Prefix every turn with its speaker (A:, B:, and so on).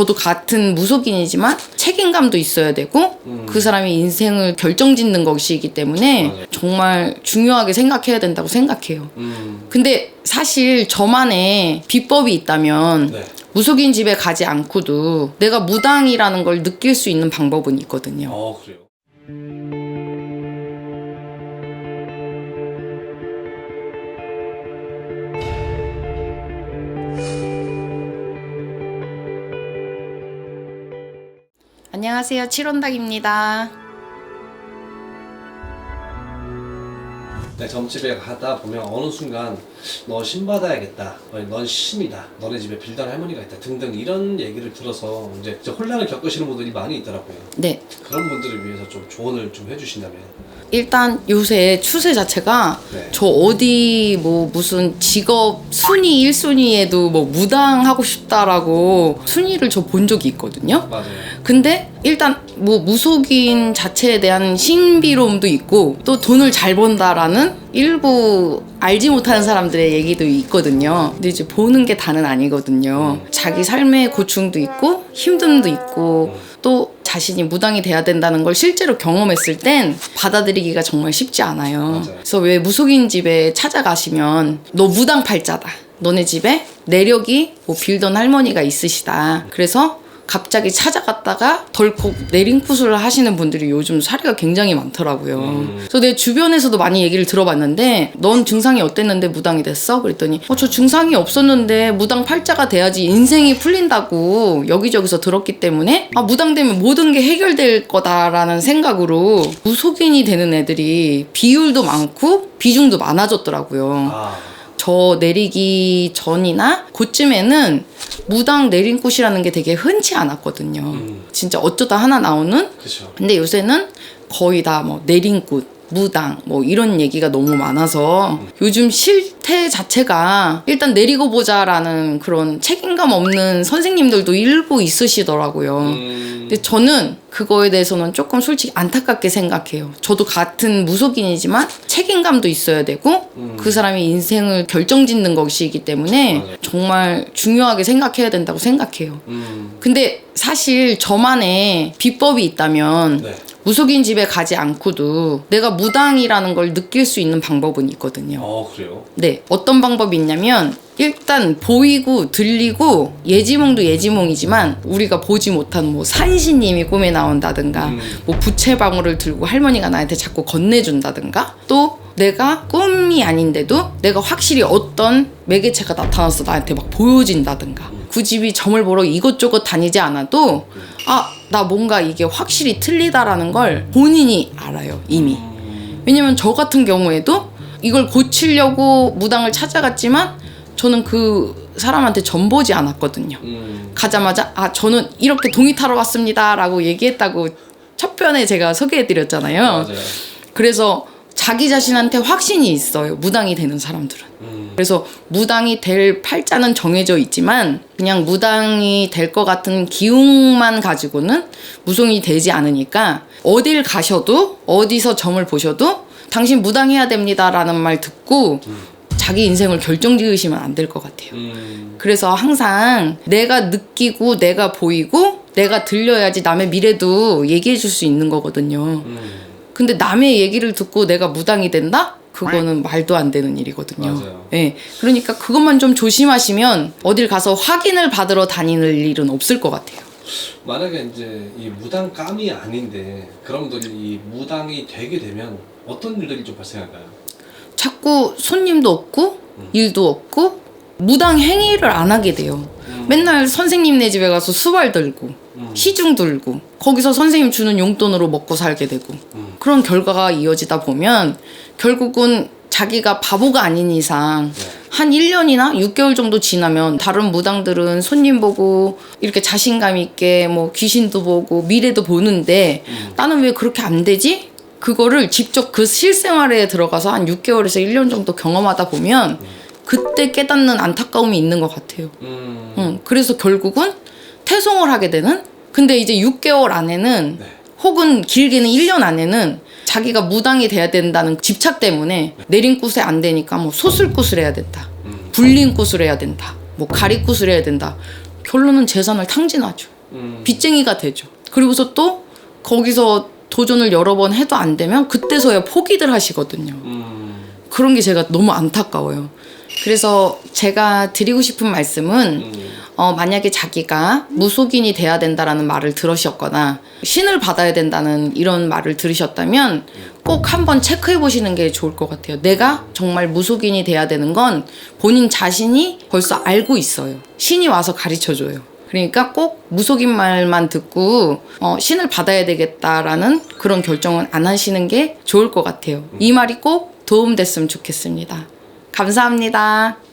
A: 저도 같은 무속인이지만 책임감도 있어야 되고
B: 음.
A: 그 사람의 인생을 결정짓는 것이기 때문에
B: 맞아요.
A: 정말 중요하게 생각해야 된다고 생각해요.
B: 음.
A: 근데 사실 저만의 비법이 있다면
B: 네.
A: 무속인 집에 가지 않고도 내가 무당이라는 걸 느낄 수 있는 방법은 있거든요.
B: 어 그래요.
A: 안녕하세요. 칠원닭입니다.
B: 네, 점집에 가다 보면 어느 순간 너 신 받아야겠다. 넌 신이다. 너네 집에 빌던 할머니가 있다. 등등 이런 얘기를 들어서 이제 혼란을 겪으시는 분들이 많이 있더라고요.
A: 네.
B: 그런 분들을 위해서 좀 조언을 좀 해주신다면.
A: 일단 요새 추세 자체가
B: 네.
A: 저 어디 뭐 무슨 직업 순위 1순위에도 뭐 무당하고 싶다라고 순위를 저 본 적이 있거든요.
B: 맞아요.
A: 근데 일단 뭐 무속인 자체에 대한 신비로움도 있고 또 돈을 잘 번다라는 일부 알지 못하는 사람들의 얘기도 있거든요. 근데 이제 보는 게 다는 아니거든요. 자기 삶의 고충도 있고 힘듦도 있고 또 자신이 무당이 돼야 된다는 걸 실제로 경험했을 땐 받아들이기가 정말 쉽지 않아요.
B: 맞아요.
A: 그래서 왜 무속인 집에 찾아가시면 너 무당 팔자다. 너네 집에 내력이 뭐 빌던 할머니가 있으시다. 그래서 갑자기 찾아갔다가 덜컥 내린구슬을 하시는 분들이 요즘 사례가 굉장히 많더라고요. 그래서 내 주변에서도 많이 얘기를 들어봤는데 넌 증상이 어땠는데 무당이 됐어? 그랬더니 어, 저 증상이 없었는데 무당 팔자가 돼야지 인생이 풀린다고 여기저기서 들었기 때문에 아 무당 되면 모든 게 해결될 거다라는 생각으로 무속인이 되는 애들이 비율도 많고 비중도 많아졌더라고요.
B: 아,
A: 저 내리기 전이나 그쯤에는 무당 내린 꽃이라는 게 되게 흔치 않았거든요.
B: 음.
A: 진짜 어쩌다 하나 나오는?
B: 그렇죠.
A: 근데 요새는 거의 다 뭐 내린 꽃, 무당 뭐 이런 얘기가 너무 많아서 요즘 실태 자체가 일단 내리고 보자라는 그런 책임감 없는 선생님들도 일부 있으시더라고요.
B: 음,
A: 근데 저는 그거에 대해서는 조금 솔직히 안타깝게 생각해요. 저도 같은 무속인이지만 책임감도 있어야 되고
B: 음.
A: 그 사람의 인생을 결정짓는 것이기 때문에. 정말 중요하게 생각해야 된다고 생각해요.
B: 음,
A: 근데 사실 저만의 비법이 있다면
B: 네.
A: 무속인 집에 가지 않고도 내가 무당이라는 걸 느낄 수 있는 방법은 있거든요.
B: 어 그래요.
A: 네, 어떤 방법이 있냐면 일단 보이고 들리고 예지몽도 예지몽이지만 우리가 보지 못한 뭐 산신님이 꿈에 나온다든가
B: 음.
A: 뭐 부채 방울을 들고 할머니가 나한테 자꾸 건네준다든가 또 내가 꿈이 아닌데도 내가 확실히 어떤 매개체가 나타나서 나한테 막 보여진다든가 그 집이 점을 보러 이것저것 다니지 않아도 아 나 뭔가 이게 확실히 틀리다라는 걸 본인이 알아요 이미
B: 음,
A: 왜냐면 저 같은 경우에도 이걸 고치려고 무당을 찾아갔지만 저는 그 사람한테 전보지 않았거든요.
B: 음,
A: 가자마자 아 저는 이렇게 동의 타러 왔습니다라고 얘기했다고 첫 편에 제가 소개해 드렸잖아요.
B: 맞아요.
A: 그래서 자기 자신한테 확신이 있어요. 무당이 되는 사람들은.
B: 음,
A: 그래서 무당이 될 팔자는 정해져 있지만 그냥 무당이 될 것 같은 기운만 가지고는 무속이 되지 않으니까 어딜 가셔도 어디서 점을 보셔도 당신 무당해야 됩니다라는 말 듣고 자기 인생을 결정 지으시면 안 될 것 같아요.
B: 음,
A: 그래서 항상 내가 느끼고 내가 보이고 내가 들려야지 남의 미래도 얘기해 줄 수 있는 거거든요.
B: 음,
A: 근데 남의 얘기를 듣고 내가 무당이 된다? 그거는 말도 안 되는 일이거든요.
B: 맞아요.
A: 예. 그러니까 그것만 좀 조심하시면 어딜 가서 확인을 받으러 다니는 일은 없을 것 같아요.
B: 만약에 이제 이 무당감이 아닌데 그런 분들이 이 무당이 되게 되면 어떤 일들이 좀 발생할까요?
A: 자꾸 손님도 없고 일도 없고 무당 행위를 안 하게 돼요.
B: 음.
A: 맨날 선생님네 집에 가서 수발 들고
B: 음.
A: 시중 들고 거기서 선생님 주는 용돈으로 먹고 살게 되고
B: 음.
A: 그런 결과가 이어지다 보면 결국은 자기가 바보가 아닌 이상
B: 네.
A: 한 1년이나 6개월 정도 지나면 다른 무당들은 손님 보고 이렇게 자신감 있게 뭐 귀신도 보고 미래도 보는데
B: 음.
A: 나는 왜 그렇게 안 되지? 그거를 직접 그 실생활에 들어가서 한 6개월에서 1년 정도 경험하다 보면 그때 깨닫는 안타까움이 있는 것 같아요.
B: 음,
A: 응, 그래서 결국은 퇴송을 하게 되는? 근데 이제 6개월 안에는
B: 네.
A: 혹은 길게는 1년 안에는 자기가 무당이 돼야 된다는 집착 때문에 내린굿에 안 되니까 뭐 소술굿을 해야 된다.
B: 음.
A: 불린굿을 해야 된다. 뭐 가리굿을 해야 된다. 결론은 재산을 탕진하죠.
B: 음.
A: 빚쟁이가 되죠. 그리고서 또 거기서 도전을 여러 번 해도 안 되면 그때서야 포기들 하시거든요.
B: 음.
A: 그런 게 제가 너무 안타까워요. 그래서 제가 드리고 싶은 말씀은
B: 음.
A: 어, 만약에 자기가 무속인이 돼야 된다라는 말을 들으셨거나 신을 받아야 된다는 이런 말을 들으셨다면 꼭 한번 체크해 보시는 게 좋을 것 같아요. 내가 정말 무속인이 돼야 되는 건 본인 자신이 벌써 알고 있어요. 신이 와서 가르쳐 줘요. 그러니까 꼭 무속인 말만 듣고 어, 신을 받아야 되겠다라는 그런 결정은 안 하시는 게 좋을 것 같아요. 이 말이 꼭 도움됐으면 좋겠습니다. 감사합니다.